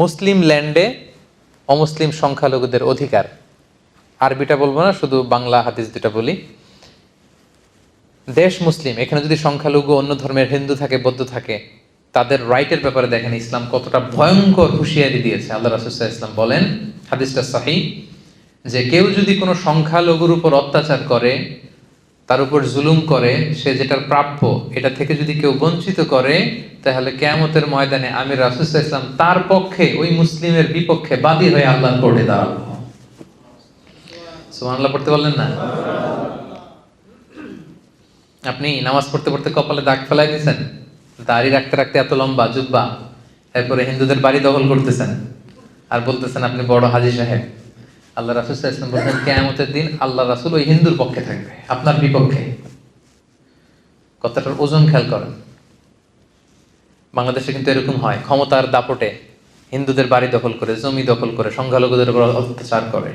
মুসলিম ল্যান্ডে অমুসলিম সংখ্যালঘুদের অধিকার। আরবিটা বলব না, শুধু বাংলা হাদিস দুটা বলি। দেশ মুসলিম, এখানে যদি সংখ্যালঘু অন্য ধর্মের হিন্দু থাকে, বৌদ্ধ থাকে, তাদের রাইটের ব্যাপারে দেখেন, ইসলাম কতটা ভয়ঙ্কর হুঁশিয়ারি দিয়েছে। আল্লাহ রাসুসাহ ইসলাম বলেন, হাদিসটা সাহি যে কেউ যদি কোনো সংখ্যালঘুর উপর অত্যাচার করে তার উপর জুলুম করে, সে যেটার প্রাপ্য, এটা থেকে যদি কেউ বঞ্চিত করে, তাহলে কেয়ামতের ময়দানে আমি রাসুসাহ ইসলাম তার পক্ষে, ওই মুসলিমের বিপক্ষে বাদী হয়ে আল্লাহর কোর্টে দাঁড়াবো। পড়তে বললেন না? আপনি নামাজ পড়তে পড়তে কপালে দাগ ফেলাই দিয়েছেন? দাড়ি রাখতে রাখতে এত লম্বা, জুব্বা, এরপরে হিন্দুদের বাড়ি দখল করতেছেন। আর বলতেছেন, আপনি বড় হাজি সাহেব। আল্লাহ রাসুল ইসলাম বলছেন, কেয়ামতের দিন আল্লাহ রাসুল ওই হিন্দুর পক্ষে থাকবে, আপনার বিপক্ষে। কথাটার ওজন খেয়াল করেন। বাংলাদেশে কিন্তু এরকম হয়, ক্ষমতার দাপটে হিন্দুদের বাড়ি দখল করে, জমি দখল করে, সংখ্যালঘুদের উপর অত্যাচার করে।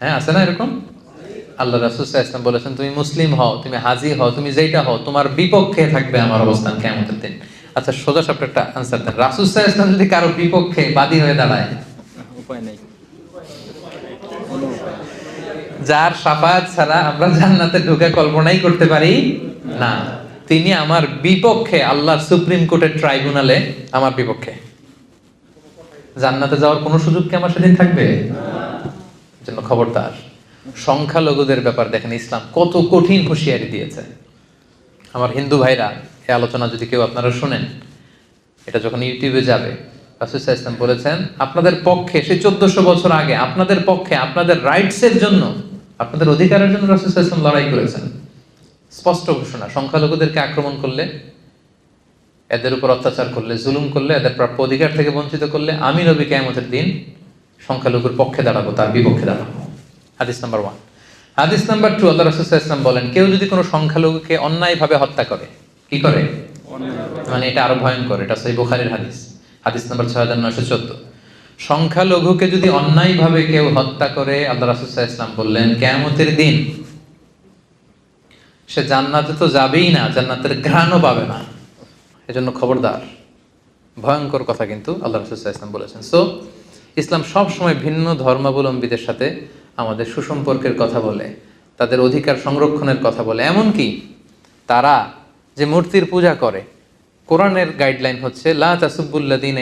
হ্যাঁ আছে না এরকম? আল্লাহ রাসুল ইসলাম বলেছেন, তুমি মুসলিম হও, তুমি হাজি হও, তুমি যেইটা হও, তোমার বিপক্ষে থাকবে আমার অবস্থান কেমতের দিন। আচ্ছা সোজা সাপটা একটা আনসার দেন। রাসুল ইসলাম যদি কারও বিপক্ষে বাদী হয়ে দাঁড়ায়, উপায় নেই। যার সাফাত ছাড়া আমরা জান্নাতে ঢুকে কল্পনাই করতে পারি না। তিনি আমার বিপক্ষে, আল্লাহর সুপ্রিম কোর্টের ট্রাইব্যুনালে আমার বিপক্ষে। জান্নাতে যাওয়ার কোনো সুযোগ কি আমার সেদিন থাকবে? জন্য খবরদার। সংখ্যালঘুদের ব্যাপার দেখেন, ইসলাম কত কঠিন হুঁশিয়ারি দিয়েছে। আমার হিন্দু ভাইরা এই আলোচনা যদি কেউ আপনারা শুনেন, এটা যখন ইউটিউবে যাবে ইসলাম বলেছেন, আপনাদের পক্ষে, সে চোদ্দশো বছর আগে, আপনাদের পক্ষে, আপনাদের রাইটসের জন্য আপনাদের অধিকারের জন্য ইসলাম লড়াই করেছেন। স্পষ্ট ঘোষণা সংখ্যালঘুদেরকে আক্রমণ করলে এদের উপর অত্যাচার করলে জুলুম করলে এদের প্রাপ্য অধিকার থেকে বঞ্চিত করলে আমি নবী কেয়ামতের দিন সংখ্যালঘুর পক্ষে দাঁড়াবো তার বিপক্ষে দাঁড়াবো। হাদিস নাম্বার ওয়ান। হাদিস নাম্বার টু আল্লাহ রসুল ইসলাম বলেন কেউ যদি কোনো সংখ্যালঘুকে অন্যায়ভাবে হত্যা করে কি করে? মানে এটা আরও ভয়ঙ্কর এটা সেই বুখারির হাদিস। হাদিস নাম্বার ছয় হাজার নয়শো চোদ্দ। সংখ্যালঘুকে যদি অন্যায়ভাবে কেউ হত্যা করে, আল্লাহ রাসুসাহ ইসলাম বললেন, কেয়ামতের দিন সে জান্নাতে তো যাবেই না, জান্নাতের ঘ্রাণও পাবে না। এজন্য খবরদার। ভয়ঙ্কর কথা কিন্তু আল্লাহ রসুল্লাহ ইসলাম বলেছেন। সো ইসলাম সব সময় ভিন্ন ধর্মাবলম্বীদের সাথে আমাদের সুসম্পর্কের কথা বলে, তাদের অধিকার সংরক্ষণের কথা বলে। এমনকি তারা যে মূর্তির পূজা করে কোরআনের গাইডলাইন হচ্ছে, লা তাসুবুল্লাদিন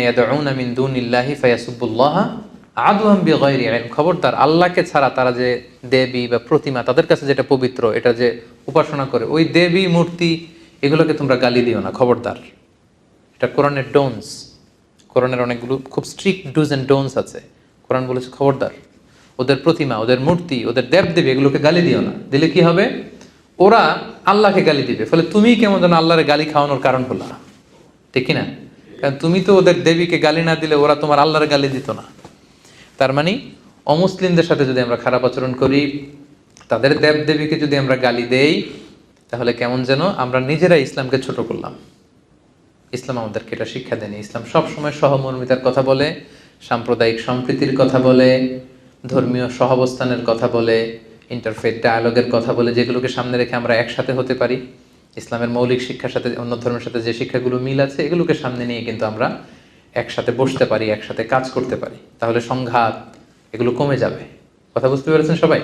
খবরদার, আল্লাহকে ছাড়া তারা যে দেবী বা প্রতিমা, তাদের কাছে যেটা পবিত্র, এটা যে উপাসনা করে, ওই দেবী, মূর্তি, এগুলোকে তোমরা গালি দিও না, খবরদার। এটা কোরআনের ডোনস কোরআনের অনেকগুলো খুব স্ট্রিক্ট ডুজ অ্যান্ড ডোনস আছে। কোরআন বলেছে খবরদার, ওদের প্রতিমা, ওদের মূর্তি, ওদের দেবদেবী, এগুলোকে গালি দিও না। দিলে কি হবে? ওরা আল্লাহকে গালি দিবে। ফলে তুমি কেমন যেন আল্লাহরে গালি খাওয়ানোর কারণ হলো। না ঠিক কি না কারণ তুমি তো ওদের দেবীকে গালি না দিলে ওরা তোমার আল্লাহর গালি দিত না। তার মানে অমুসলিমদের সাথে যদি আমরা খারাপ আচরণ করি, তাদের দেব দেবীকে যদি আমরা গালি দেই, তাহলে কেমন যেন আমরা নিজেরা ইসলামকে ছোট করলাম। ইসলাম আমাদেরকে এটা শিক্ষা দেয়নি। ইসলাম সবসময় সহমর্মিতার কথা বলে, সাম্প্রদায়িক সম্প্রীতির কথা বলে, ধর্মীয় সহাবস্থানের কথা বলে ইন্টারফেথ ডায়ালগের কথা বলে, যেগুলোকে সামনে রেখে আমরা একসাথে হতে পারি। ইসলামের মৌলিক শিক্ষার সাথে, অন্য ধর্মের সাথে যে শিক্ষাগুলো মিল আছে, এগুলোকে সামনে নিয়ে কিন্তু আমরা একসাথে বসতে পারি, একসাথে কাজ করতে পারি। তাহলে সংঘাত, এগুলো কমে যাবে। কথা বুঝতে পেরেছেন সবাই?